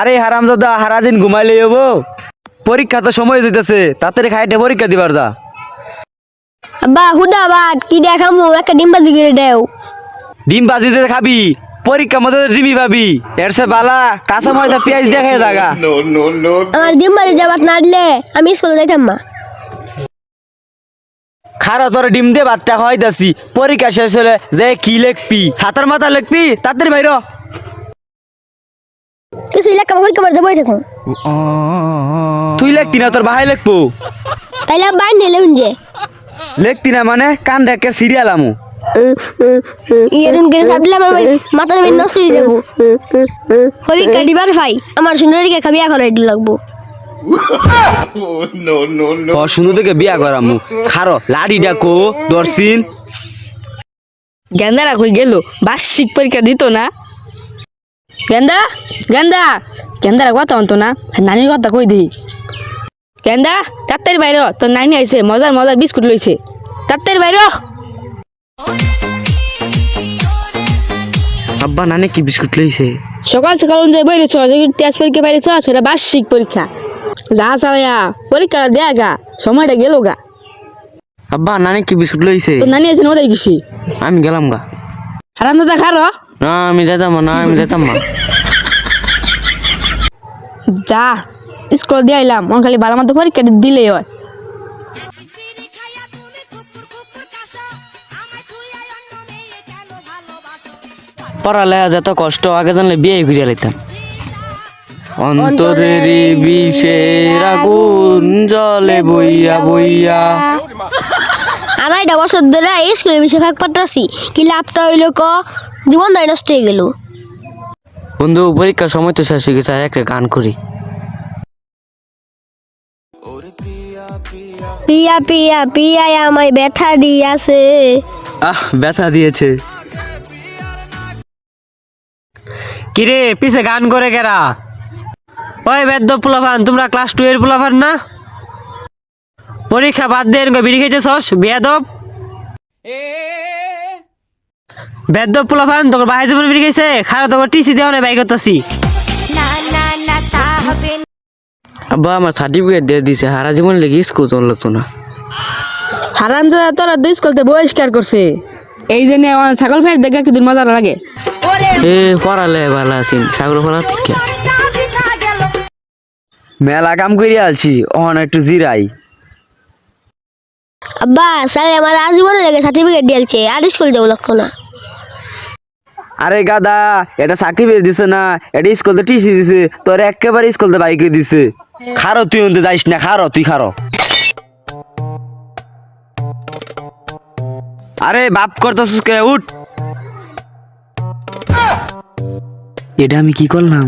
আরে হারামজাদা হারাদিন ঘুমাইলে হব। পরীক্ষা তো সময় দিতেছে তাড়াতাড়ি খাইটে পরীক্ষা দিবার যা। আব্বা হুদা বাদ কি দেখামু? একটা ডিম বাজি করে দেও। ডিম বাজি দিয়ে খাবি পরীক্ষা মতো ডিমি পাবি। এর সে বালা কাঁচা ময়দা পেঁয়াজ দেখে জাগা। আমার ডিম বাজি যাবার না দিলে আমি স্কুলে যাইতাম মা খারো তোর ডিম দিয়ে ভাতটা খাওয়াইতাছি পরীক্ষা শেষ হলে যে কি লেখবি? ছাতার মাথা লেখবি? তাড়াতাড়ি বাইর। কিছু এলাকা হই থাকুন। তুই লেখতি না তোর ভাই লেখবো। তাইলে বাইর নিলে যে। লেখতি না মানে কান রেখে সিরিয়াল আমু। ইয়েরুন করে সাপ দিলে আমার মাথার মেয়ে নষ্ট হয়ে যাব। পরীক্ষা দিবার ভাই আমার সুন্দরীকে খাবি এখন একটু লাগবো। সুন্দর থেকে বিয়া করামু। খারো লাড়ি ডাকো দর্শিন। গেন্দারা কই গেল? বার্ষিক পরীক্ষা দিত না? গেন্দা গেন্দা। গেন্দারা কথা অন্ত না নানির কথা কই দিই গেন্দা তাড়াতাড়ি বাইর তোর নানি আইছে মজার মজার বিস্কুট লইছে। তাড়াতাড়ি বাইর। আব্বা নানি কি বিস্কুট লইছে? সকাল সকাল অনুযায়ী বেরিয়েছ তেজ পরীক্ষা বাইরেছ সেটা বার্ষিক পরীক্ষা। যা চালাইয়া পরীক্ষাটা দেয়া গা সময়টা গেল গা। আব্বা নানি কি বিস্কুট লইছে? নানি আছে ওদের গেছি আমি গেলাম গা। হারাম দাদা খারো না আমি যেতাম না আমি যেতাম না। যা স্কুল দিয়ে আইলাম মন খালি ভালো মতো পরীক্ষা দিলেই হয়। পড়ালেখা যত কষ্ট আগে জানলে বিয়ে ঘুরিয়ে লাইতাম। অন্তরের বিষের আগুন জলে বইয়া বইয়া। এটা বছর ধরে স্কুলে বেশি ভাগ পাঠাছি কি লাভটা হইল ক? জীবন দায় নষ্ট হয়ে গেল। বন্ধু পরীক্ষার সময় তো শেষ হয়ে গেছে আর একটা গান করি। পিয়া পিয়া পিয়াই আমায় ব্যথা দিয়াছে। আহ ব্যথা দিয়েছে। কিরে পিছে গান করে কেরা ওই বেদ্য পোলাফান তোমরা ক্লাস টু এর পোলাফান না? পরীক্ষা বাদ দিয়ে এরকম বিড়ি খেয়েছেছস বেয়াদব। বেদ্য পোলাফান তোর বাইরে জীবন বিড়ি খেয়েছে? খারাপ তোর টিসি দেওয়া নাই বাই করতেছি। আব্বা আমার সার্টিফিকেট দিয়ে দিছে হারা জীবন লেগে স্কুল তোর লাগতো না। হারাম দাদা তোরা দুই স্কুলতে বহিষ্কার করছে। এই জন্য আমার ছাগল ফের দেখে কিন্তু মজা লাগে। এ পড়ালে ভালো আছেন সাগর ফলা ঠিক মেলা কাম করি আলছি অহন একটু জিরাই। আব্বা স্যার আমার আজীবনে লেগে সার্টিফিকেট দিয়েছে। আর স্কুল যাব লক্ষ্য না। আরে গাদা এটা সার্টিফিকেট দিছে না এটা স্কুলতে টিসি দিছে তোর একেবারে স্কুলতে বাইকে দিছে। খারো তুই অন্তে যাইস না খারো তুই খারো। আরে বাপ করতেছিস কে উঠ। এটা আমি কি করলাম?